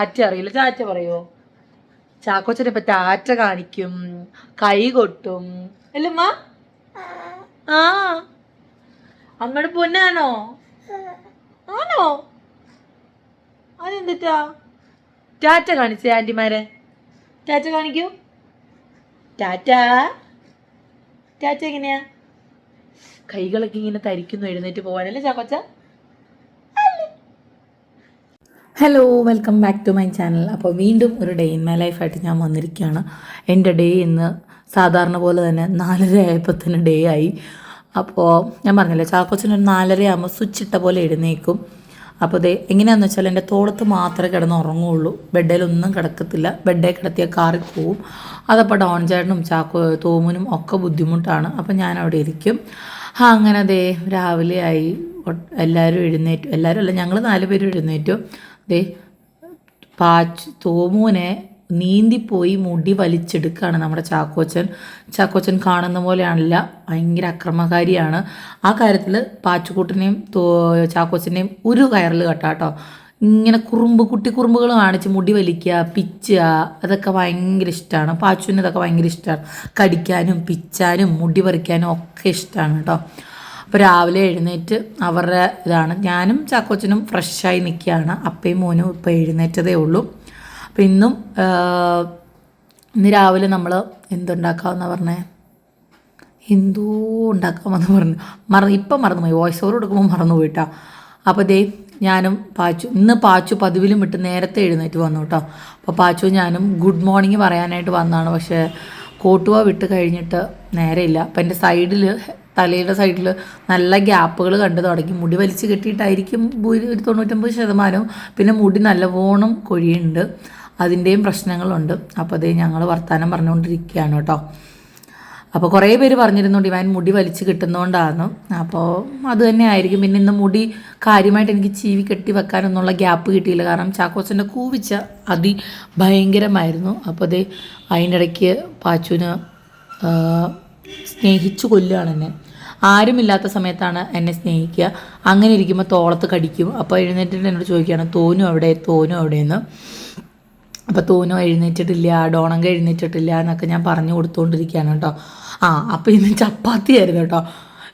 ടാറ്റ അറിയില്ല. ടാറ്റ പറയുമോ ചാക്കോച്ചനെ ഇപ്പൊ ടാറ്റ കാണിക്കും കൈ കൊട്ടും. അല്ലമ്മ ആ. അമ്മയുടെ പൊന്നാണോ? ആണോ? അതെന്തിട്ടാ? ടാറ്റ കാണിച്ചേ ആന്റിമാരെ. ടാറ്റ കാണിക്കൂ. ടാറ്റ. ടാറ്റ എങ്ങനെയാ? കൈകളൊക്കെ ഇങ്ങനെ തരിക്കുന്നു എഴുന്നേറ്റ് പോവാനല്ലേ ചാക്കോച്ച? Hello welcome back to my channel അപ്പോൾ വീണ്ടും ഒരു ഡേ ഇൻ മൈ ലൈഫായിട്ട് ഞാൻ വന്നിരിക്കുകയാണ്. എന്റെ ഡേ ഇന്ന് സാധാരണ പോലെ തന്നെ നാലര ആയപ്പോൾ തന്നെ ഡേ ആയി. അപ്പോൾ ഞാൻ പറഞ്ഞില്ല ചാക്കോച്ചൻ ഒരു നാലര ആകുമ്പോൾ സ്വിച്ച് ഇട്ട പോലെ എഴുന്നേക്കും. അപ്പോൾ ദേ എങ്ങനെയാണെന്ന് വെച്ചാൽ എന്റെ തോളത്ത് മാത്രമേ കിടന്ന് ഉറങ്ങുള്ളൂ ബെഡിലൊന്നും കിടക്കത്തില്ല. ബെഡേ കിടത്തിയ കാറിൽ പോവും. അതപ്പോൾ ഡോൺ ചേട്ടനും ചാക്കോ തോമനും ഒക്കെ ബുദ്ധിമുട്ടാണ്. അപ്പോൾ ഞാൻ അവിടെ ഇരിക്കും. ആ അങ്ങനെ ദേ രാവിലെ ആയി. എല്ലാവരും എഴുന്നേറ്റു. എല്ലാവരും അല്ല ഞങ്ങൾ നാല് പേരും എഴുന്നേറ്റു. ദേ പാച്ച് തോമൂനെ നീന്തിപ്പോയി മുടി വലിച്ചെടുക്കുകയാണ് നമ്മുടെ ചാക്കോച്ചൻ. ചാക്കോച്ചൻ കാണുന്ന പോലെയാണല്ല ഭയങ്കര അക്രമകാരിയാണ്. ആ കാര്യത്തിൽ പാച്ചുകൂട്ടിനെയും ചാക്കോച്ചനെയും ഒരു കയറിൽ കെട്ടാട്ടോ. ഇങ്ങനെ കുറുമ്പ് കുട്ടി കുറുമ്പുകൾ കാണിച്ച് മുടി വലിക്കുക പിച്ചുക അതൊക്കെ ഭയങ്കര ഇഷ്ടമാണ് പാച്ചുവിന് ഇതൊക്കെ ഭയങ്കര ഇഷ്ടമാണ് കടിക്കാനും പിച്ചാനും മുടി പറിക്കാനും ഒക്കെ ഇഷ്ടമാണ് കേട്ടോ. അപ്പോൾ രാവിലെ എഴുന്നേറ്റ് അവരുടെ ഇതാണ്. ഞാനും ചാക്കോച്ചനും ഫ്രഷായി നിൽക്കുകയാണ്. അപ്പയും മോനും ഇപ്പോൾ എഴുന്നേറ്റതേ ഉള്ളൂ. അപ്പോൾ ഇന്നും ഇന്ന് രാവിലെ നമ്മൾ എന്തുണ്ടാക്കാമെന്ന് പറഞ്ഞേ? എന്തോ ഉണ്ടാക്കാമെന്ന് പറഞ്ഞു. മറന്ന് ഇപ്പം മറന്നുപോയി. വോയിസ് ഓവർ കൊടുക്കുമ്പോൾ മറന്നു പോയിട്ടാ അപ്പോൾ ദേ ഞാനും പാച്ചു ഇന്ന് പാച്ചു പതിവിലും വിട്ട് നേരത്തെ എഴുന്നേറ്റ് വന്നു കേട്ടോ. അപ്പോൾ പാച്ചു ഞാനും ഗുഡ് മോർണിംഗ് പറയാനായിട്ട് വന്നതാണ്. പക്ഷേ കോട്ടുവ വിട്ട് കഴിഞ്ഞിട്ട് നേരെയില്ല. അപ്പം എന്റെ സൈഡിൽ തലയുടെ സൈഡിൽ നല്ല ഗ്യാപ്പുകൾ കണ്ടു തുടങ്ങി. മുടി വലിച്ചു കെട്ടിയിട്ടായിരിക്കും ഒരു തൊണ്ണൂറ്റമ്പത് ശതമാനവും. പിന്നെ മുടി നല്ലവണ്ണം കൊഴിയുണ്ട് അതിന്റെയും പ്രശ്നങ്ങളുണ്ട്. അപ്പോൾ അതേ ഞങ്ങൾ വർത്തമാനം പറഞ്ഞുകൊണ്ടിരിക്കുകയാണ് കേട്ടോ. അപ്പോൾ കുറേ പേര് പറഞ്ഞിരുന്നു ഡിവൈൻ മുടി വലിച്ച് കിട്ടുന്നതുകൊണ്ടാണ് അപ്പോൾ അത് തന്നെ ആയിരിക്കും. പിന്നെ ഇന്ന് മുടി കാര്യമായിട്ട് എനിക്ക് ചീവി കെട്ടി വെക്കാനൊന്നുള്ള ഗ്യാപ്പ് കിട്ടിയില്ല. കാരണം ചാക്കോച്ചന്റെ കൂവിച്ച അതി ഭയങ്കരമായിരുന്നു. അപ്പോൾ അതേ അതിന്റെ ഇടയ്ക്ക് പാച്ചുവിന് സ്നേഹിച്ചു കൊല്ലുകയാണ് എന്നെ. ആരുമില്ലാത്ത സമയത്താണ് എന്നെ സ്നേഹിക്കുക. അങ്ങനെ ഇരിക്കുമ്പോൾ തോളത്ത് കടിക്കും. അപ്പോൾ എഴുന്നേറ്റിട്ട് എന്നോട് ചോദിക്കുകയാണ് തോനും അവിടെ തോനും അവിടെയെന്ന് അപ്പോൾ തോനും എഴുന്നേറ്റിട്ടില്ല ഡോണങ്ക എഴുന്നേറ്റിട്ടില്ല എന്നൊക്കെ ഞാൻ പറഞ്ഞു കൊടുത്തുകൊണ്ടിരിക്കുകയാണ് കേട്ടോ. ആ അപ്പോൾ ഇന്ന് ചപ്പാത്തി ആയിരുന്നു കേട്ടോ.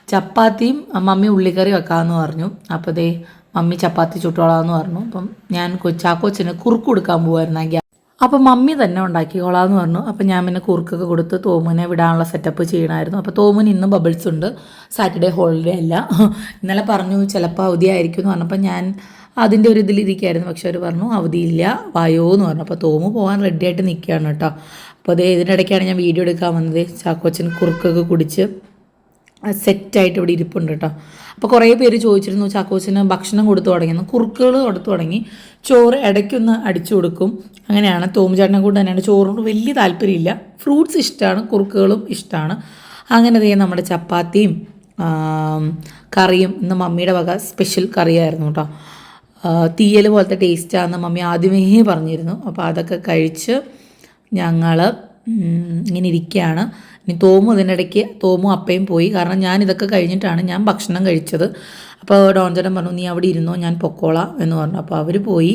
ചപ്പാത്തിയും മമ്മി ഉള്ളിക്കറി വെക്കാമെന്ന് പറഞ്ഞു. അപ്പോൾ ദേ മമ്മി ചപ്പാത്തി ചുട്ടോളാന്ന് പറഞ്ഞു. അപ്പം ഞാൻ കൊച്ചാക്കോച്ചിന് കുറുക്ക് കൊടുക്കാൻ പോകുമായിരുന്നു ആ ഗ്യാ അപ്പോൾ മമ്മി തന്നെ ഉണ്ടാക്കിക്കോളാന്ന് പറഞ്ഞു. അപ്പോൾ ഞാൻ പിന്നെ കുറുക്കൊക്കെ കൊടുത്ത് തോമുനെ വിടാനുള്ള സെറ്റപ്പ് ചെയ്യണമായിരുന്നു അപ്പോൾ തോമുന് ഇന്നും ബബിൾസ് ഉണ്ട്. സാറ്റർഡേ ഹോളിഡേ അല്ല. ഇന്നലെ പറഞ്ഞു ചിലപ്പോൾ അവധിയായിരിക്കും എന്ന് പറഞ്ഞപ്പോൾ ഞാൻ അതിന്റെ ഒരു ഇതിലിരിക്കുകയായിരുന്നു പക്ഷെ അവർ പറഞ്ഞു അവധിയില്ല വായോ എന്ന് പറഞ്ഞു. അപ്പോൾ തോമു പോകാൻ റെഡി ആയിട്ട് നിൽക്കുകയാണ് കേട്ടോ. അപ്പോൾ അതേ ഇതിന്റെ ഇടയ്ക്കാണ് ഞാൻ വീഡിയോ എടുക്കാൻ വന്നത്. ചാക്കോച്ചൻ കുറുക്കൊക്കെ കുടിച്ച് സെറ്റായിട്ട് ഇവിടെ ഇരിപ്പുണ്ട് കേട്ടോ. അപ്പോൾ കുറേ പേര് ചോദിച്ചിരുന്നു ചാക്കോച്ചിന് ഭക്ഷണം കൊടുത്തു തുടങ്ങിയെന്ന് കുറുക്കുകൾ കൊടുത്തു തുടങ്ങി. ചോറ് ഇടയ്ക്കൊന്ന് അടിച്ചു കൊടുക്കും. അങ്ങനെയാണ് തോമുചാട്ടനെ കൂടെ തന്നെയാണ്. ചോറിനോട് വലിയ താല്പര്യമില്ല. ഫ്രൂട്ട്സ് ഇഷ്ടമാണ് കുറുക്കുകളും ഇഷ്ടമാണ് അങ്ങനെ ദേ നമ്മുടെ ചപ്പാത്തിയും കറിയും ഇന്ന് മമ്മിയുടെ വക സ്പെഷ്യൽ കറിയായിരുന്നു കേട്ടോ. തീയൽ പോലത്തെ ടേസ്റ്റാണെന്ന് മമ്മി ആദ്യമേ പറഞ്ഞിരുന്നു. അപ്പോൾ അതൊക്കെ കഴിച്ച് ഞങ്ങൾ ഇങ്ങനെ ഇരിക്കുകയാണ്. ഇനി തോമു ഇതിനിടയ്ക്ക് തോമു അപ്പയും പോയി. കാരണം ഞാൻ ഇതൊക്കെ കഴിഞ്ഞിട്ടാണ് ഞാൻ ഭക്ഷണം കഴിച്ചത്. അപ്പോൾ ഡോൺചേട്ടൻ പറഞ്ഞു നീ അവിടെ ഇരുന്നോ? ഞാൻ പൊക്കോളാം എന്ന് പറഞ്ഞു. അപ്പോൾ അവർ പോയി.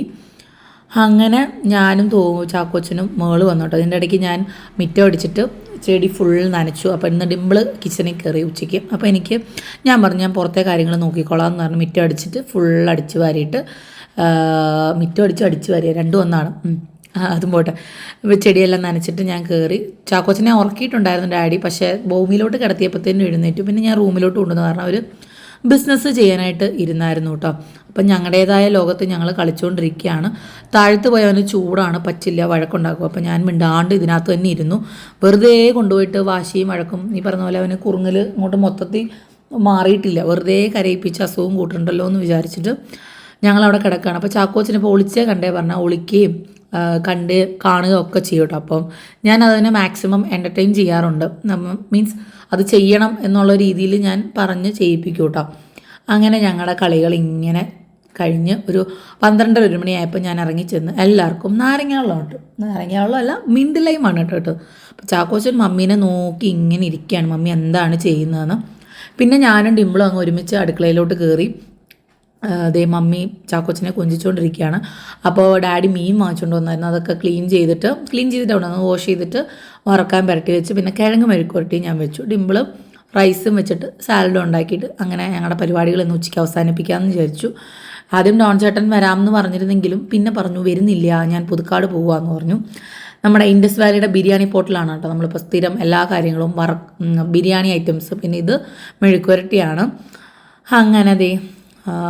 അങ്ങനെ ഞാനും തോമു ചാക്കോച്ചനും മേൾ വന്നു കേട്ടോ അതിന്റെ ഇടയ്ക്ക് ഞാൻ മിറ്റം അടിച്ചിട്ട് ചെടി ഫുൾ നനച്ചു. അപ്പോൾ ഇന്ന് ഡിമ്പിൾ കിച്ചണിൽ കയറി ഉച്ചയ്ക്ക്. അപ്പോൾ എനിക്ക് ഞാൻ പറഞ്ഞു ഞാൻ പുറത്തെ കാര്യങ്ങൾ നോക്കിക്കോളാം എന്ന് പറഞ്ഞു. മിറ്റം അടിച്ചിട്ട് ഫുൾ അടിച്ച് വാരിയിട്ട് മിറ്റം അടിച്ച് അടിച്ച് വാരിയ. രണ്ടും ഒന്നാണ്. അതും പോട്ടെ. ചെടിയെല്ലാം നനച്ചിട്ട് ഞാൻ കയറി ചാക്കോച്ചനെ ഉറക്കിയിട്ടുണ്ടായിരുന്നു ഡാഡി. പക്ഷേ ഭൂമിയിലോട്ട് കിടത്തിയപ്പോഴത്തേനും എഴുന്നേറ്റു. പിന്നെ ഞാൻ റൂമിലോട്ട് കൊണ്ടുവന്നു കാരണം അവർ ബിസിനസ് ചെയ്യാനായിട്ട് ഇരുന്നായിരുന്നു കേട്ടോ അപ്പം ഞങ്ങളുടേതായ ലോകത്ത് ഞങ്ങൾ കളിച്ചുകൊണ്ടിരിക്കുകയാണ് താഴത്ത് പോയാൽ അവന് ചൂടാണ് പച്ചില്ല വഴക്കുണ്ടാക്കും. അപ്പം ഞാൻ മിണ്ടാണ്ട് ഇതിനകത്ത് തന്നെ ഇരുന്നു. വെറുതെ കൊണ്ടുപോയിട്ട് വാശിയും വഴക്കും ഈ പറഞ്ഞ പോലെ അവന് കുറുങ്ങൽ ഇങ്ങോട്ട് മൊത്തത്തിൽ മാറിയിട്ടില്ല. വെറുതെ കരയിപ്പിച്ച് അസുഖം കൂട്ടുന്നുണ്ടല്ലോ എന്ന് വിചാരിച്ചിട്ട് ഞങ്ങളവിടെ കിടക്കുകയാണ്. അപ്പോൾ ചാക്കോച്ചിനിപ്പോൾ ഒളിച്ചേ കണ്ടേ പറഞ്ഞാൽ ഒളിക്കുകയും കണ്ട് കാണുക ഒക്കെ ചെയ്യും കേട്ടോ അപ്പം ഞാൻ അതിനെ മാക്സിമം എന്റർടൈൻ ചെയ്യാറുണ്ട് മീൻസ് അത് ചെയ്യണം എന്നുള്ള രീതിയിൽ ഞാൻ പറഞ്ഞ് ചെയ്യിപ്പിക്കും കേട്ടോ അങ്ങനെ ഞങ്ങളുടെ കളികൾ ഇങ്ങനെ കഴിഞ്ഞ് ഒരു പന്ത്രണ്ടര ഒരു മണിയായപ്പോൾ ഞാൻ ഇറങ്ങി ചെന്ന് എല്ലാവർക്കും നാരങ്ങ വെള്ളം ഉണ്ട് നാരങ്ങ വെള്ളം അല്ല മിന്റ് ലൈമാണ് കേട്ടോ കേട്ടോ അപ്പോൾ ചാക്കോച്ചൻ മമ്മീനെ നോക്കി ഇങ്ങനെ ഇരിക്കുകയാണ് മമ്മി എന്താണ് ചെയ്യുന്നതെന്ന്. പിന്നെ ഞാനും ഡിമ്പിളും അങ്ങ് ഒരുമിച്ച് അടുക്കളയിലോട്ട് കയറി അതേ മമ്മി ചാക്കോച്ചനെ കൊഞ്ചിച്ചുകൊണ്ടിരിക്കുകയാണ് അപ്പോൾ ഡാഡി മീൻ വാങ്ങിച്ചുകൊണ്ട് വന്നായിരുന്നു. അതൊക്കെ ക്ലീൻ ചെയ്തിട്ട് ക്ലീൻ ചെയ്തിട്ട് അവിടെ നിന്ന് വാഷ് ചെയ്തിട്ട് വറക്കാൻ പുരട്ടി വെച്ച് പിന്നെ കിഴങ്ങ് മെഴുക്കുരട്ടി ഞാൻ വെച്ചു. ഡിമ്പിളും റൈസും വെച്ചിട്ട് സാലഡും ഉണ്ടാക്കിയിട്ട് അങ്ങനെ ഞങ്ങളുടെ പരിപാടികൾ ഇന്ന് ഉച്ചയ്ക്ക് അവസാനിപ്പിക്കാമെന്ന് വിചാരിച്ചു. ആദ്യം ഡോൺ ചേട്ടൻ വരാമെന്ന് പറഞ്ഞിരുന്നെങ്കിലും പിന്നെ പറഞ്ഞു വരുന്നില്ല ഞാൻ പുതുക്കാട് പോവാന്ന് പറഞ്ഞു. നമ്മുടെ ഇൻഡസ് വാലിയുടെ ബിരിയാണി പോട്ടിലാണ് കേട്ടോ നമ്മളിപ്പോൾ സ്ഥിരം എല്ലാ കാര്യങ്ങളും വറ ബിരിയാണി ഐറ്റംസ്. പിന്നെ ഇത് മെഴുക്കുരട്ടിയാണ് അങ്ങനെ ആ,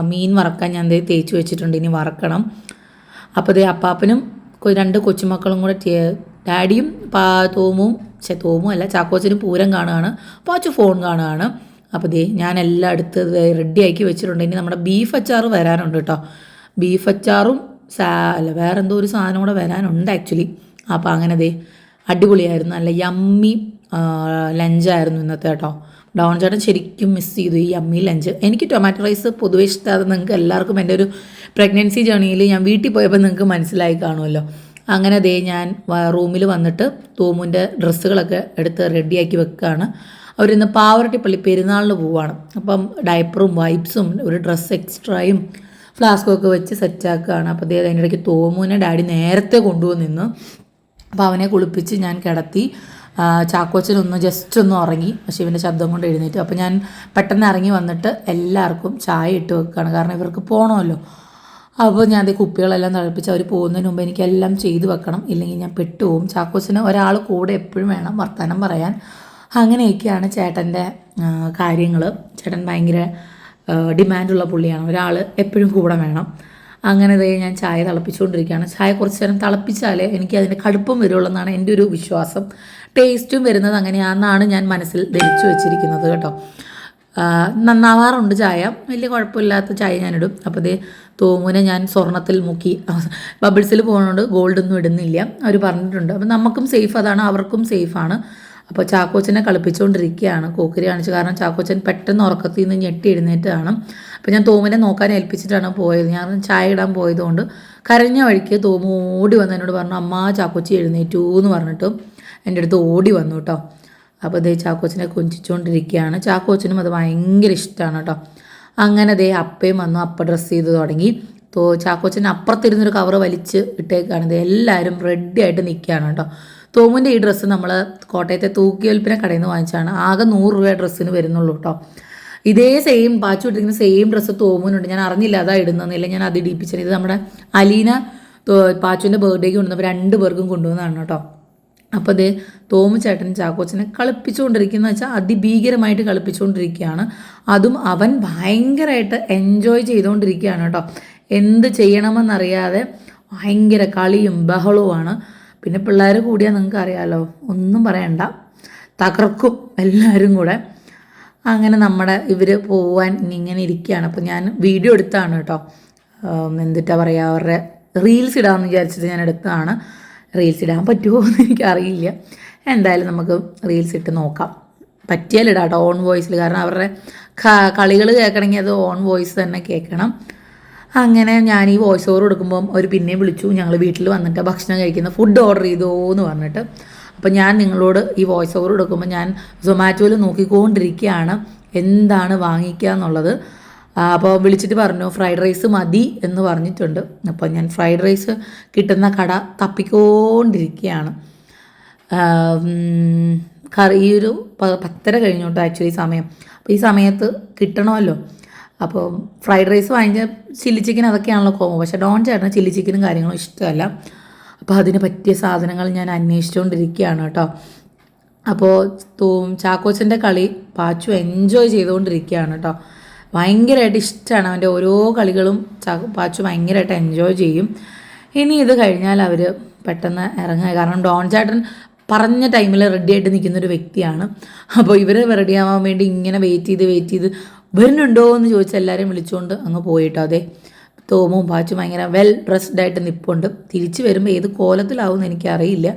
മീൻ വറക്കാൻ ഞാൻ ദേ തേച്ച് വെച്ചിട്ടുണ്ട് ഇനി വറക്കണം. അപ്പോൾ ദേ അപ്പാപ്പനും രണ്ട് കൊച്ചുമക്കളും കൂടെ ഡാഡിയും പാ തോമും ചെ തോമും അല്ല ചാക്കോച്ചനും പൂരം കാണുകയാണ് പാച്ചു ഫോൺ കാണുകയാണ് അപ്പോൾ ദേ ഞാൻ എല്ലാം അടുത്ത് റെഡി ആക്കി വെച്ചിട്ടുണ്ട്. ഇനി നമ്മുടെ ബീഫ് അച്ചാർ വരാനുണ്ട് കേട്ടോ ബീഫ് അച്ചാറും സാ അല്ല വേറെ എന്തോ ഒരു സാധനം കൂടെ വരാനുണ്ട് ആക്ച്വലി അപ്പോൾ അങ്ങനെ ദേ അടിപൊളിയായിരുന്നു. നല്ല യമ്മി ലഞ്ചായിരുന്നു ഇന്നത്തെ കേട്ടോ ഡൗൺ ചേട്ടൻ ശരിക്കും മിസ് ചെയ്തു ഈ അമ്മി ലഞ്ച് എനിക്ക് ടൊമാറ്റോ റൈസ് പൊതുവെ ഇഷ്ടമാണ് നിങ്ങൾക്ക് എല്ലാവർക്കും എന്റെ ഒരു പ്രഗ്നൻസി ജേണിയിൽ ഞാൻ വീട്ടിൽ പോയപ്പോൾ നിങ്ങൾക്ക് മനസ്സിലായി കാണുമല്ലോ. അങ്ങനെ ദേ ഞാൻ റൂമിൽ വന്നിട്ട് തൂമുന്റെ ഡ്രസ്സുകളൊക്കെ എടുത്ത് റെഡിയാക്കി വെക്കുകയാണ്. അവരിന്ന് പാവറട്ടിപ്പള്ളി പെരുന്നാളിന് പോവാണ് അപ്പം ഡയപ്പറും വൈപ്സും ഒരു ഡ്രസ്സ് എക്സ്ട്രായും ഫ്ലാസ്കും ഒക്കെ വെച്ച് സെറ്റാക്കുകയാണ് അപ്പോൾ ദേ അതിന്റെ ഇടയ്ക്ക് തോമുവിനെ ഡാഡി നേരത്തെ കൊണ്ടുവന്നിന്ന് അപ്പോൾ അവനെ കുളിപ്പിച്ച് ഞാൻ കിടത്തി. ചാക്കോച്ചനൊന്ന് ജസ്റ്റ് ഒന്ന് ഉറങ്ങി ഇവന്റെ ശബ്ദം കൊണ്ട് എഴുന്നേറ്റ്. അപ്പോൾ ഞാൻ പെട്ടെന്ന് ഇറങ്ങി വന്നിട്ട് എല്ലാവർക്കും ചായ ഇട്ട് വെക്കുകയാണ്. കാരണം ഇവർക്ക് പോകണമല്ലോ അപ്പോൾ ഞാൻ അത് കുപ്പികളെല്ലാം തിളപ്പിച്ച് അവർ പോകുന്നതിന് മുമ്പ് എനിക്കെല്ലാം ചെയ്തു വെക്കണം. ഇല്ലെങ്കിൽ ഞാൻ പെട്ടുപോകും ചാക്കോച്ചന് ഒരാൾ കൂടെ എപ്പോഴും വേണം വർത്തമാനം പറയാൻ. അങ്ങനെയൊക്കെയാണ് ചേട്ടന്റെ കാര്യങ്ങൾ ചേട്ടൻ ഭയങ്കര ഡിമാൻഡുള്ള പുള്ളിയാണ്. ഒരാൾ എപ്പോഴും കൂടെ വേണം. അങ്ങനെ ദേ ഞാൻ ചായ തിളപ്പിച്ചുകൊണ്ടിരിക്കുകയാണ്. ചായ കുറച്ച് നേരം തിളപ്പിച്ചാലേ എനിക്ക് അതിന്റെ കടുപ്പം വരുള്ളൂ എന്നാണ് എന്റെ ഒരു വിശ്വാസം. ടേസ്റ്റും വരുന്നത് അങ്ങനെയാണെന്നാണ് ഞാൻ മനസ്സിൽ ധരിച്ചു വെച്ചിരിക്കുന്നത് കേട്ടോ. നന്നാവാറുണ്ട് ചായ. വലിയ കുഴപ്പമില്ലാത്ത ചായ ഞാനിടും. അപ്പോൾ ദേ തോമുനെ ഞാൻ സ്വർണത്തിൽ മുക്കി ബബിൾസിൽ പോകുന്നതുകൊണ്ട് ഗോൾഡൊന്നും ഇടുന്നില്ല. അവർ പറഞ്ഞിട്ടുണ്ട്. അപ്പം നമുക്കും സേഫ് അതാണ് അവർക്കും സേഫാണ്. അപ്പോൾ ചാക്കോച്ചനെ കളിപ്പിച്ചുകൊണ്ടിരിക്കുകയാണ്. കോക്കരി കാണിച്ചു. കാരണം ചാക്കോച്ചൻ പെട്ടെന്ന് ഉറക്കത്തിൽ നിന്ന് ഞെട്ടി എഴുന്നേറ്റാണ് അപ്പോൾ ഞാൻ തോമിനെ നോക്കാൻ ഏൽപ്പിച്ചിട്ടാണ് പോയത്. ഞാൻ ചായ ഇടാൻ പോയതുകൊണ്ട് കരഞ്ഞ വഴിക്ക് തോമു ഓടി വന്ന് എന്നോട് പറഞ്ഞു അമ്മ ചാക്കോച്ചി എഴുന്നേറ്റു എന്ന് പറഞ്ഞിട്ട് എന്റെ അടുത്ത് ഓടി വന്നു കേട്ടോ അപ്പോൾ ദേ ചാക്കോച്ചനെ കൊഞ്ചിച്ചുകൊണ്ടിരിക്കുകയാണ് ചാക്കോച്ചനും അത് ഭയങ്കര ഇഷ്ടമാണ് കേട്ടോ അങ്ങനെ ദേ അപ്പയും വന്നു അപ്പ ഡ്രസ്സ് ചെയ്ത് തുടങ്ങി. തോ ചാക്കോച്ചൻ അപ്പുറത്തിരുന്നൊരു കവറ് വലിച്ച് ഇട്ടേക്കാണ്. ഇത് എല്ലാവരും റെഡി ആയിട്ട് നിൽക്കുകയാണ് കേട്ടോ തോമുന്റെ ഈ ഡ്രസ്സ് നമ്മൾ കോട്ടയത്തെ തൂക്കിയൊൽപ്പിനെ കടയിൽ നിന്ന് വാങ്ങിച്ചാണ്. ആകെ നൂറ് രൂപ ഡ്രസ്സിന് വരുന്നുള്ളൂ കേട്ടോ ഇതേ സെയിം പാച്ചു ഇട്ടിരിക്കുന്ന സെയിം ഡ്രസ്സ് തോമുന്നുണ്ട്. ഞാൻ അറിഞ്ഞില്ല അതാ ഇടുന്നില്ല ഞാൻ അത് ഇടിപ്പിച്ചത് ഇത് നമ്മുടെ അലീന പാച്ചുവിന്റെ ബർത്ത്ഡേക്ക് കൊണ്ടുവന്നപ്പോൾ രണ്ട് പേർക്കും കൊണ്ടുവന്നതാണ് കേട്ടോ. അപ്പോൾ ദേ തോമു ചേട്ടൻ ചാക്കോച്ചനെ കളിപ്പിച്ചുകൊണ്ടിരിക്കുന്ന വെച്ചാൽ അതിഭീകരമായിട്ട് കളിപ്പിച്ചുകൊണ്ടിരിക്കുകയാണ്. അതും അവൻ ഭയങ്കരമായിട്ട് എൻജോയ് ചെയ്തുകൊണ്ടിരിക്കുകയാണ് കേട്ടോ. എന്ത് ചെയ്യണമെന്നറിയാതെ ഭയങ്കര കളിയും ബഹളവുമാണ്. പിന്നെ പിള്ളേർ കൂടിയാൽ നിങ്ങൾക്ക് അറിയാലോ ഒന്നും പറയണ്ട. തകർക്കും എല്ലാവരും കൂടെ. അങ്ങനെ നമ്മുടെ ഇവർ പോവാൻ ഇങ്ങനെ ഇരിക്കുകയാണ്. അപ്പോൾ ഞാൻ വീഡിയോ എടുത്താണ് കേട്ടോ. എന്തിട്ടാ പറയുക അവരുടെ റീൽസ് ഇടാമെന്ന് വിചാരിച്ചിട്ട് ഞാൻ എടുത്തതാണ്. റീൽസ് ഇടാൻ പറ്റുമോ എന്ന് എനിക്കറിയില്ല. എന്തായാലും നമുക്ക് റീൽസ് ഇട്ട് നോക്കാം. പറ്റിയാൽ ഇടാം കേട്ടോ ഓൺ വോയിസിൽ കാരണം അവരുടെ കളികൾ കേൾക്കണമെങ്കിൽ അത് ഓൺ വോയിസ് തന്നെ കേൾക്കണം. അങ്ങനെ ഞാൻ ഈ വോയിസ് ഓവർ കൊടുക്കുമ്പം അവർ പിന്നെയും വിളിച്ചു. ഞങ്ങൾ വീട്ടിൽ വന്നിട്ട് ഭക്ഷണം കഴിക്കുന്ന. ഫുഡ് ഓർഡർ ചെയ്തോ എന്ന് പറഞ്ഞിട്ട്. അപ്പം ഞാൻ നിങ്ങളോട് ഈ വോയിസ് ഓവർ എടുക്കുമ്പോൾ ഞാൻ സൊമാറ്റോയിൽ നോക്കിക്കൊണ്ടിരിക്കുകയാണ് എന്താണ് വാങ്ങിക്കുക എന്നുള്ളത്. അപ്പോൾ വിളിച്ചിട്ട് പറഞ്ഞു ഫ്രൈഡ് റൈസ് മതി എന്ന് പറഞ്ഞിട്ടുണ്ട്. അപ്പോൾ ഞാൻ ഫ്രൈഡ് റൈസ് കിട്ടുന്ന കട തപ്പിക്കൊണ്ടിരിക്കുകയാണ് കറി ഈ ഒരു പത്തര കഴിഞ്ഞു കേട്ടോ ആക്ച്വലി സമയം. അപ്പോൾ ഈ സമയത്ത് കിട്ടണമല്ലോ. അപ്പോൾ ഫ്രൈഡ് റൈസ് വാങ്ങിച്ച ചില്ലി ചിക്കൻ അതൊക്കെയാണല്ലോ കോമോ. പക്ഷേ ഡോൺ ചേട്ടന് ചില്ലി ചിക്കനും കാര്യങ്ങളും ഇഷ്ടമല്ല. അപ്പോൾ അതിന് പറ്റിയ സാധനങ്ങൾ ഞാൻ അന്വേഷിച്ചുകൊണ്ടിരിക്കുകയാണ് കേട്ടോ. അപ്പോൾ തൂം ചാക്കോച്ചന്റെ കളി പാച്ചു എൻജോയ് ചെയ്തുകൊണ്ടിരിക്കുകയാണ് കേട്ടോ. ഭയങ്കരമായിട്ട് ഇഷ്ടമാണ് അവന്റെ ഓരോ കളികളും പാച്ചു ഭയങ്കരമായിട്ട് എൻജോയ് ചെയ്യും. ഇനി ഇത് കഴിഞ്ഞാൽ അവർ പെട്ടെന്ന് ഇറങ്ങുക. കാരണം ഡോൺ ചേട്ടൻ പറഞ്ഞ ടൈമിൽ റെഡി ആയിട്ട് നിൽക്കുന്ന ഒരു വ്യക്തിയാണ്. അപ്പോൾ ഇവർ റെഡി ആവാൻ വേണ്ടി ഇങ്ങനെ വെയിറ്റ് ചെയ്ത് വെയിറ്റ് ചെയ്ത് വരുന്നുണ്ടോ എന്ന് ചോദിച്ച് എല്ലാവരെയും വിളിച്ചുകൊണ്ട് അങ്ങ് പോയിട്ടോ. അതെ. തോമും പാച്ചും ഭയങ്കര വെൽ ഡ്രസ്ഡ് ആയിട്ട് നിൽപ്പുണ്ട് തിരിച്ചു വരുമ്പോൾ ഏത് കോലത്തിലാവും എനിക്കറിയില്ല.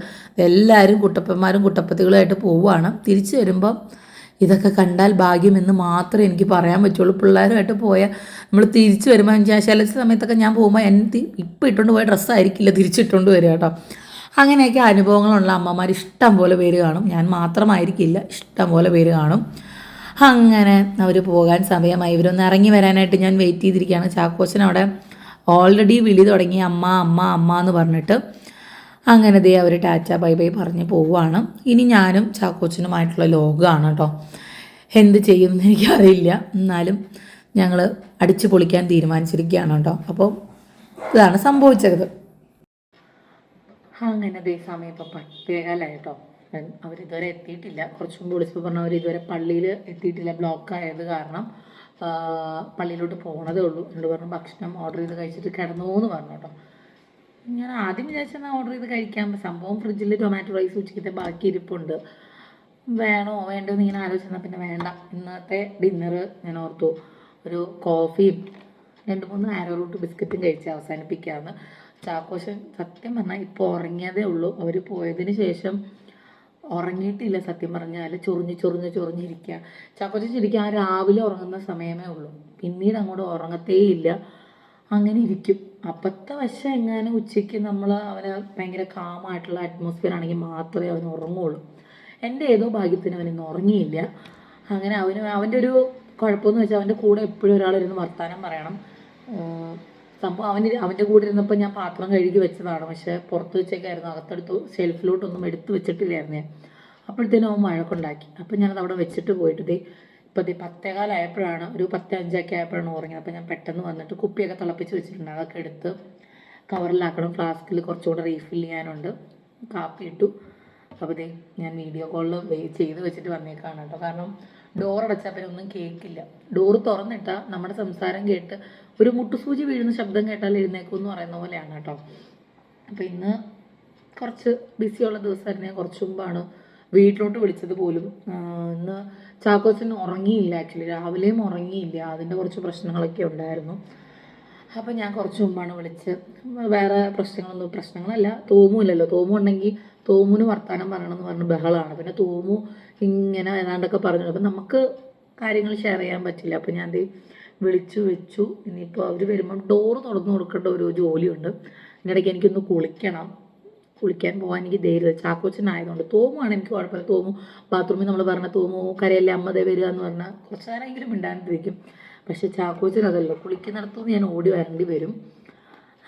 എല്ലാവരും കുട്ടപ്പന്മാരും കുട്ടപ്പത്തികളുമായിട്ട് പോവുകയാണ് തിരിച്ചു വരുമ്പോൾ ഇതൊക്കെ കണ്ടാൽ ഭാഗ്യമെന്ന് മാത്രമേ എനിക്ക് പറയാൻ പറ്റുള്ളൂ. പിള്ളേരുമായിട്ട് പോയാൽ നമ്മൾ തിരിച്ചു വരുമ്പോൾ ഞാൻ ചില സമയത്തൊക്കെ ഞാൻ പോകുമ്പോൾ എന്റെ ഇപ്പം ഇട്ടുകൊണ്ട് പോയ ഡ്രസ്സായിരിക്കില്ല തിരിച്ചിട്ടുകൊണ്ട് വരിക കേട്ടോ. അങ്ങനെയൊക്കെ അനുഭവങ്ങളുള്ള അമ്മമാർ ഇഷ്ടം പോലെ പേര് കാണും. ഞാൻ മാത്രമായിരിക്കില്ല ഇഷ്ടം പോലെ പേര് കാണും. അങ്ങനെ അവർ പോകാൻ സമയമായി. ഇവരൊന്ന് ഇറങ്ങി വരാനായിട്ട് ഞാൻ വെയിറ്റ് ചെയ്തിരിക്കുകയാണ്. ചാക്കോച്ചൻ അവിടെ ഓൾറെഡി വിളി തുടങ്ങി അമ്മ അമ്മ അമ്മ എന്ന് പറഞ്ഞിട്ട് അങ്ങനെ ദേ അവർ ടാറ്റ ബൈ ബൈ പറഞ്ഞ് പോവുകയാണ്. ഇനി ഞാനും ചാക്കോച്ചനുമായിട്ടുള്ള ലോകമാണ് കേട്ടോ. എന്ത് ചെയ്യുമെന്ന് എനിക്കറിയില്ല. എന്നാലും ഞങ്ങൾ അടിച്ചു പൊളിക്കാൻ തീരുമാനിച്ചിരിക്കുകയാണ് കേട്ടോ. അപ്പോൾ ഇതാണ് സംഭവിച്ചത്. അങ്ങനെ ദേ സമയം ഇപ്പോൾ പത്തേകാലായി കേട്ടോ. അവരിതുവരെ എത്തിയിട്ടില്ല. കുറച്ച് മുമ്പ് വിളിച്ചപ്പോൾ പറഞ്ഞു അവർ ഇതുവരെ പള്ളിയിൽ എത്തിയിട്ടില്ല ബ്ലോക്ക് ആയത് കാരണം പള്ളിയിലോട്ട് പോകണതേ ഉള്ളൂ. എന്നോട് പറഞ്ഞു ഭക്ഷണം ഓർഡർ ചെയ്ത് കഴിച്ചിട്ട് കിടന്നു എന്ന് പറഞ്ഞു കേട്ടോ. ഞാൻ ആദ്യം വിചാരിച്ചാൽ ഓർഡർ ചെയ്ത് കഴിക്കാം സംഭവം ഫ്രിഡ്ജിൽ ടൊമാറ്റോ റൈസ് ഉച്ചയ്ക്കത്തെ ബാക്കി ഇരിപ്പുണ്ട്. വേണോ വേണ്ടോ എന്ന് ഇങ്ങനെ ആലോചിച്ചാൽ പിന്നെ വേണ്ട. ഇന്നത്തെ ഡിന്നർ ഞാൻ ഓർത്തു ഒരു കോഫിയും രണ്ട് മൂന്ന് ആരോ റൂട്ട് ബിസ്ക്കറ്റും കഴിച്ച് അവസാനിപ്പിക്കാമെന്ന് ചാക്കോശൻ സത്യം പറഞ്ഞാൽ ഇപ്പോൾ ഉറങ്ങിയതേ ഉള്ളൂ. അവർ പോയതിന് ശേഷം ഉറങ്ങിയിട്ടില്ല സത്യം പറഞ്ഞാൽ. ചൊറിഞ്ഞ് ചൊറിഞ്ഞ് ചൊറിഞ്ഞിരിക്കുക ചാക്കോച്ചൻ ശരിക്കും ആ രാവിലെ ഉറങ്ങുന്ന സമയമേ ഉള്ളൂ. പിന്നീട് അങ്ങോട്ട് ഉറങ്ങത്തേ ഇല്ല അങ്ങനെ ഇരിക്കും. അപ്പത്തെ വശം എങ്ങാനും ഉച്ചയ്ക്ക് നമ്മൾ അവന് ഭയങ്കര കാമായിട്ടുള്ള അറ്റ്മോസ്ഫിയർ ആണെങ്കിൽ മാത്രമേ അവന് ഉറങ്ങുള്ളൂ. എന്റെ ഏതോ ഭാഗ്യത്തിന് അവൻ ഉറങ്ങിയില്ല. അങ്ങനെ അവന് അവന്റെ ഒരു കുഴപ്പമെന്ന് വെച്ചാൽ അവന്റെ കൂടെ എപ്പോഴും ഒരാളിരുന്ന് വർത്താനം പറയണം. സംഭവം അവന് അവന്റെ കൂടെ ഇരുന്നപ്പോൾ ഞാൻ പാത്രം കഴുകി വെച്ചതാണ്. പക്ഷേ പുറത്ത് വെച്ചേക്കായിരുന്നു. അകത്തെടുത്ത് ഷെൽഫിലോട്ടൊന്നും എടുത്ത് വെച്ചിട്ടില്ലായിരുന്നു ഞാൻ. അപ്പോഴത്തേനും അവൻ മഴക്കുണ്ടാക്കി. അപ്പം ഞാനത് അവിടെ വെച്ചിട്ട് പോയിട്ട് ദേ ഇപ്പോൾ ദേ പത്തേകാലായപ്പോഴാണ് ഒരു പത്ത് അഞ്ചൊക്കെ ആയപ്പോഴാണ് ഉറങ്ങിയത് അപ്പോൾ ഞാൻ പെട്ടെന്ന് വന്നിട്ട് കുപ്പിയൊക്കെ തിളപ്പിച്ച് വെച്ചിട്ടുണ്ട്. അതൊക്കെ എടുത്ത് കവറിലാക്കണം. ഫ്ലാസ്കിൽ കുറച്ചുകൂടെ റീഫിൽ ചെയ്യാനുണ്ട്. കാപ്പി ഇട്ടു. അപ്പോൾ ദേ ഞാൻ വീഡിയോ കോളിൽ വെയിറ്റ് ചെയ്ത് വെച്ചിട്ട് വന്നേക്കാണ് കേട്ടോ. കാരണം ഡോർ അടച്ചാൽ പിന്നെ ഒന്നും കേൾക്കില്ല. ഡോറ് തുറന്നിട്ടാൽ നമ്മുടെ സംസാരം കേട്ട് ഒരു മുട്ടുസൂചി വീഴുന്ന ശബ്ദം കേട്ടാൽ എഴുന്നേക്കും എന്ന് പറയുന്ന പോലെയാണ് കേട്ടോ. അപ്പോൾ ഇന്ന് കുറച്ച് ബിസിയുള്ള ദിവസമായിരുന്നു. ഞാൻ കുറച്ച് മുമ്പാണ് വീട്ടിലോട്ട് വിളിച്ചത് പോലും. ഇന്ന് ചാക്കോച്ചൻ ഉറങ്ങിയില്ല ആക്ച്വലി. രാവിലെയും ഉറങ്ങിയില്ല. അതിന്റെ കുറച്ച് പ്രശ്നങ്ങളൊക്കെ ഉണ്ടായിരുന്നു. അപ്പോൾ ഞാൻ കുറച്ച് മുമ്പാണ് വിളിച്ച് വേറെ പ്രശ്നങ്ങളൊന്നും പ്രശ്നങ്ങളല്ല തോമുമില്ലല്ലോ തോമു ഉണ്ടെങ്കിൽ തോമുന് വർത്താനം പറയണമെന്ന് പറഞ്ഞ ബഹളമാണ് പിന്നെ തോമു ഇങ്ങനെ ഏതാണ്ടൊക്കെ പറഞ്ഞു. അപ്പം നമുക്ക് കാര്യങ്ങൾ ഷെയർ ചെയ്യാൻ പറ്റില്ല. അപ്പം ഞാൻ ദേ വിളിച്ചു വെച്ചു. ഇനിയിപ്പോൾ അവർ വരുമ്പം ഡോറ് തുറന്നു കൊടുക്കേണ്ട ഒരു ജോലിയുണ്ട്. ഇതിനിടയ്ക്ക് എനിക്കൊന്ന് കുളിക്കണം. കുളിക്കാൻ പോകാൻ എനിക്ക് ധൈര്യം ചാക്കോച്ചനായതുകൊണ്ട് തോമുവാണ് എനിക്ക് കുഴപ്പമില്ല. തോമു ബാത്റൂമിൽ നമ്മൾ പറഞ്ഞ തോമു കരയല്ലേ അമ്മ ദേ വരിക എന്ന് പറഞ്ഞാൽ കുറച്ച് നേരമെങ്കിലും മിണ്ടാണ്ടിരിക്കും. പക്ഷെ ചാക്കോച്ചൻ അതല്ല. കുളിക്കുന്നിടത്തുനിന്ന് ഞാൻ ഓടി വരേണ്ടി വരും.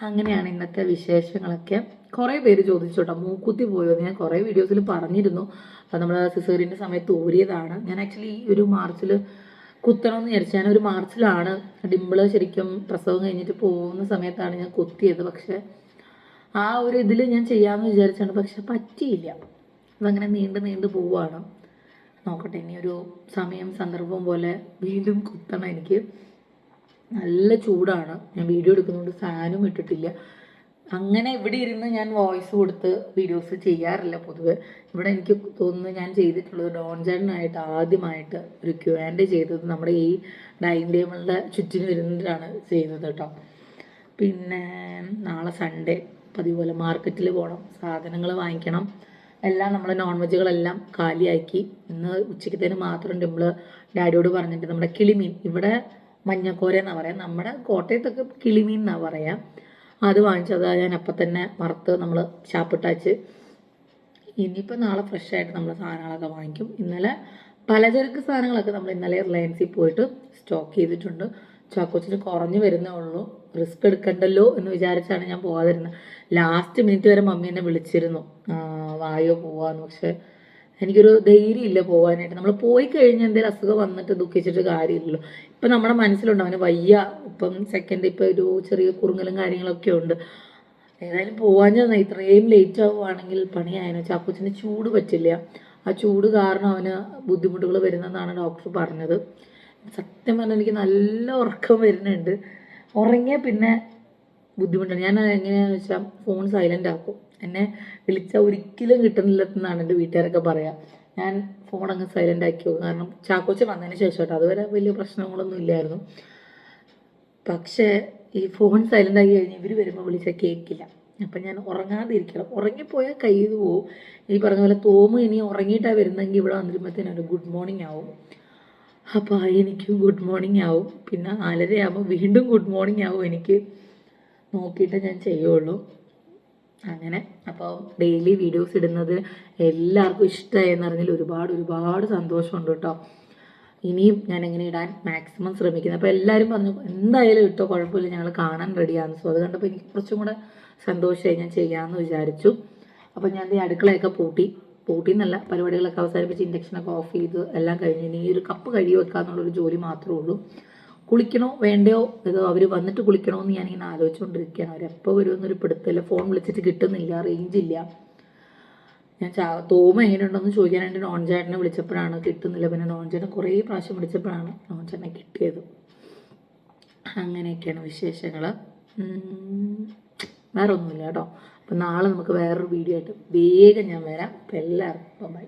അങ്ങനെയാണ് ഇന്നത്തെ വിശേഷങ്ങളൊക്കെ. കുറേ പേര് ചോദിച്ചു കേട്ടോ മൂക്കുത്തി പോയോ ഞാൻ കുറേ വീഡിയോസിൽ പറഞ്ഞിരുന്നു. നമ്മൾ സിസേറിന്റെ സമയത്ത് ഊരിയതാണ്. ഞാൻ ആക്ച്വലി ഈ ഒരു മാർച്ചിൽ കുത്തണമെന്ന് വിചാരിച്ചു ഞാൻ ഒരു മാർച്ചിലാണ് ഡിമ്പിൾ ശരിക്കും പ്രസവം കഴിഞ്ഞിട്ട് പോകുന്ന സമയത്താണ് ഞാൻ കുത്തിയത്. പക്ഷേ ആ ഒരു ഇതിൽ ഞാൻ ചെയ്യാമെന്ന് വിചാരിച്ചാണ്. പക്ഷെ പറ്റിയില്ല. അതങ്ങനെ നീണ്ട് നീണ്ട് പോവുകയാണ്. നോക്കട്ടെ ഇനി ഒരു സമയം സന്ദർഭം പോലെ വീണ്ടും കുത്തണം എനിക്ക്. നല്ല ചൂടാണ്. ഞാൻ വീഡിയോ എടുക്കുന്നതുകൊണ്ട് ഫാനും ഇട്ടിട്ടില്ല. അങ്ങനെ ഇവിടെ ഇരുന്ന് ഞാൻ വോയിസ് കൊടുത്ത് വീഡിയോസ് ചെയ്യാറില്ല പൊതുവെ. ഇവിടെ എനിക്ക് തോന്നുന്നു ഞാൻ ചെയ്തിട്ടുള്ളത് ഡോൺ ചേട്ടനായിട്ട് ആദ്യമായിട്ട് ഒരു ക്യു ആൻഡ് ചെയ്തത് നമ്മുടെ ഈ ഡൈനിങ് ടേബിളിന്റെ ചുറ്റിന് വരുന്നതിലാണ് ചെയ്തത് കേട്ടോ. പിന്നെ നാളെ സൺഡേ പതിവ് പോലെ മാർക്കറ്റിൽ പോകണം സാധനങ്ങൾ വാങ്ങിക്കണം. എല്ലാം നമ്മൾ നോൺ വെജുകളെല്ലാം കാലിയാക്കി. ഇന്ന് ഉച്ചയ്ക്കത്തേന് മാത്രം നമ്മൾ ഡാഡിയോട് പറഞ്ഞിട്ട് നമ്മുടെ കിളിമീൻ. ഇവിടെ മഞ്ഞക്കോര എന്നാണ് പറയാം. നമ്മുടെ കോട്ടയത്തൊക്കെ കിളിമീൻ എന്നാണ് പറയാം. അത് വാങ്ങിച്ചത് ഞാൻ അപ്പം തന്നെ വറുത്ത് നമ്മൾ ചാപ്പിട്ടാച്ച് ഇനിയിപ്പോൾ നാളെ ഫ്രഷ് ആയിട്ട് നമ്മൾ സാധനങ്ങളൊക്കെ വാങ്ങിക്കും. ഇന്നലെ പലചരക്ക് സാധനങ്ങളൊക്കെ നമ്മൾ ഇന്നലെ റിലയൻസിൽ പോയിട്ട് സ്റ്റോക്ക് ചെയ്തിട്ടുണ്ട്. ചാക്കോച്ചിന് കുറഞ്ഞു വരുന്നേ ഉള്ളൂ. റിസ്ക് എടുക്കണ്ടല്ലോ എന്ന് വിചാരിച്ചാണ് ഞാൻ പോകാതിരുന്നത് ലാസ്റ്റ് മിനിറ്റ് വരെ മമ്മി എന്നെ വിളിച്ചിരുന്നു. വായോ പോവാന്ന്. പക്ഷെ എനിക്കൊരു ധൈര്യമില്ല പോകാനായിട്ട് നമ്മൾ പോയി കഴിഞ്ഞാൽ എന്തെങ്കിലും അസുഖം വന്നിട്ട് ദുഃഖിച്ചിട്ട് കാര്യമില്ലല്ലോ. ഇപ്പം നമ്മുടെ മനസ്സിലുണ്ട് അവന് വയ്യ. ഇപ്പം സെക്കൻഡ് ഇപ്പം ഒരു ചെറിയ കുറുങ്ങലും കാര്യങ്ങളൊക്കെ ഉണ്ട്. ഏതായാലും പോവാഞ്ഞ ഇത്രയും ലേറ്റ് ആവുകയാണെങ്കിൽ പണിയായതിനു വെച്ചാൽ അപ്പൂച്ചന് ചൂട് പറ്റില്ല. ആ ചൂട് കാരണം അവന് ബുദ്ധിമുട്ടുകൾ വരുന്നതെന്നാണ് ഡോക്ടർ പറഞ്ഞത്. സത്യം പറഞ്ഞാൽ എനിക്ക് നല്ല ഉറക്കം വരുന്നുണ്ട്. ഉറങ്ങിയാൽ പിന്നെ ബുദ്ധിമുട്ടാണ്. ഞാൻ എങ്ങനെയാണെന്ന് വെച്ചാൽ ഫോൺ സൈലന്റ് ആക്കും. എന്നെ വിളിച്ചാൽ ഒരിക്കലും കിട്ടുന്നില്ലെന്നാണ് എന്റെ വീട്ടുകാരൊക്കെ പറയുക ഞാൻ ഫോൺ അങ്ങ് സൈലന്റ് ആക്കി വെക്കും. കാരണം ചാക്കോച്ച വന്നതിന് ശേഷം കേട്ടോ അതുവരെ വലിയ പ്രശ്നങ്ങളൊന്നും ഇല്ലായിരുന്നു. പക്ഷേ ഈ ഫോൺ സൈലന്റ് ആക്കി കഴിഞ്ഞ് ഇവർ വരുമ്പോൾ വിളിച്ചാൽ കേൾക്കില്ല അപ്പം ഞാൻ ഉറങ്ങാതിരിക്കണം. ഉറങ്ങിപ്പോയാൽ കയ്യിൽ പോവും. ഈ പറഞ്ഞ പോലെ തോമ ഇനി ഉറങ്ങിയിട്ടാണ് വരുന്നതെങ്കിൽ ഇവിടെ വന്നിരുമ്പോഴത്തേനും ഒരു ഗുഡ് മോർണിംഗ് ആവും. അപ്പോൾ എനിക്കും ഗുഡ് മോർണിംഗ് ആവും. പിന്നെ ആലരയാകുമ്പോൾ വീണ്ടും ഗുഡ് മോർണിംഗ് ആവും എനിക്ക്. നോക്കിയിട്ട് ഞാൻ ചെയ്യുള്ളൂ. അങ്ങനെ. അപ്പോൾ ഡെയിലി വീഡിയോസ് ഇടുന്നത് എല്ലാവർക്കും ഇഷ്ടമായി അറിഞ്ഞാൽ ഒരുപാട് ഒരുപാട് സന്തോഷമുണ്ട് കേട്ടോ. ഇനിയും ഞാൻ എങ്ങനെ ഇടാൻ മാക്സിമം ശ്രമിക്കുന്നത് അപ്പോൾ എല്ലാവരും പറഞ്ഞു എന്തായാലും ഇട്ടോ കുഴപ്പമില്ല ഞങ്ങൾ കാണാൻ റെഡിയാണ് സോ അത് കണ്ടപ്പോൾ എനിക്ക് കുറച്ചും കൂടെ സന്തോഷമായി ഞാൻ ചെയ്യാമെന്ന് വിചാരിച്ചു. അപ്പോൾ ഞാൻ ഈ അടുക്കളയൊക്കെ പൂട്ടി. പൂട്ടി എന്നല്ല പരിപാടികളൊക്കെ അവസാനിപ്പിച്ച് ഇൻഡക്ഷനൊക്കെ ഓഫ് ചെയ്ത് എല്ലാം കഴിഞ്ഞ്. ഇനി ഈ ഒരു കപ്പ് കഴുകി വെക്കുക എന്നുള്ളൊരു ജോലി മാത്രമേ ഉള്ളൂ. കുളിക്കണോ വേണ്ടയോ? ഏതോ അവർ വന്നിട്ട് കുളിക്കണോ എന്ന് ഞാനിങ്ങനെ ആലോചിച്ചുകൊണ്ടിരിക്കുകയാണ് അവരെപ്പോൾ വരുമെന്നൊരു പിടുത്തമില്ല. ഫോൺ വിളിച്ചിട്ട് കിട്ടുന്നില്ല. റേഞ്ച് ഇല്ല. ഞാൻ ചാ തോമ എങ്ങനെയുണ്ടെന്ന് ചോദിക്കാനായിട്ട് നോൺ ചേട്ടനെ വിളിച്ചപ്പോഴാണ് കിട്ടുന്നില്ല. പിന്നെ നോൺ ചേട്ടൻ കുറേ പ്രാവശ്യം വിളിച്ചപ്പോഴാണ് നോൺ ചേട്ടനെ കിട്ടിയത്. അങ്ങനെയൊക്കെയാണ് വിശേഷങ്ങൾ വേറെ ഒന്നുമില്ല കേട്ടോ. അപ്പം നാളെ നമുക്ക് വേറൊരു വീഡിയോ ആയിട്ട് വേഗം ഞാൻ വരാം. അപ്പം എല്ലാവർക്കും ബൈ